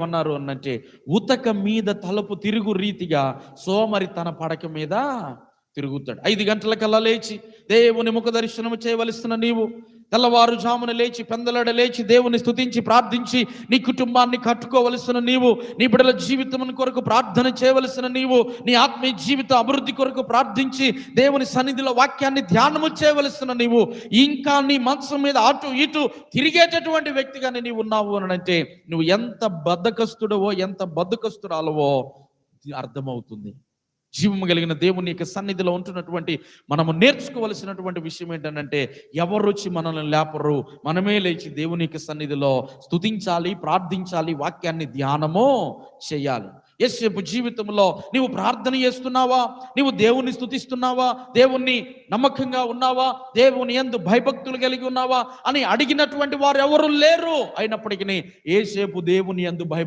ఏమన్నారు అనంటే ఉతక మీద తలుపు తిరుగు రీతిగా సోమరి తన పడక మీద తిరుగుతాడు. ఐదు గంటలకల్లా లేచి దేవుని ముఖ దర్శనము చేయవలసిన నీవు తెల్లవారుజామున లేచి పెందలడ లేచి దేవుని స్థుతించి ప్రార్థించి నీ కుటుంబాన్ని కట్టుకోవలసిన నీవు నీ బిడల జీవితం కొరకు ప్రార్థన చేయవలసిన నీవు నీ ఆత్మీయ జీవిత అభివృద్ధి కొరకు ప్రార్థించి దేవుని సన్నిధిలో వాక్యాన్ని ధ్యానము చేయవలసిన నీవు ఇంకా నీ మనసు మీద అటు ఇటు తిరిగేటటువంటి వ్యక్తిగానే నీవు ఉన్నావు అని అంటే నువ్వు ఎంత బద్దకస్తుడవో ఎంత బద్ధకస్తురాలవో అర్థమవుతుంది. జీవము కలిగిన దేవుని యొక్క సన్నిధిలో ఉంటున్నటువంటి మనము నేర్చుకోవలసినటువంటి విషయం ఏంటంటే ఎవరు వచ్చి మనల్ని లేపరు. మనమే లేచి దేవుని యొక్క సన్నిధిలో స్తుతించాలి ప్రార్థించాలి వాక్యాన్ని ధ్యానము చేయాలి. యేసేపు జీవితంలో నీవు ప్రార్థన చేస్తున్నావా? నీవు దేవుణ్ణి స్థుతిస్తున్నావా దేవుణ్ణి నమ్మకంగా ఉన్నావా? దేవుని ఎందు భయభక్తులు కలిగి ఉన్నావా? అని అడిగినటువంటి వారు ఎవరు లేరు. అయినప్పటికీ ఏసేపు దేవుని ఎందు భయభక్తులు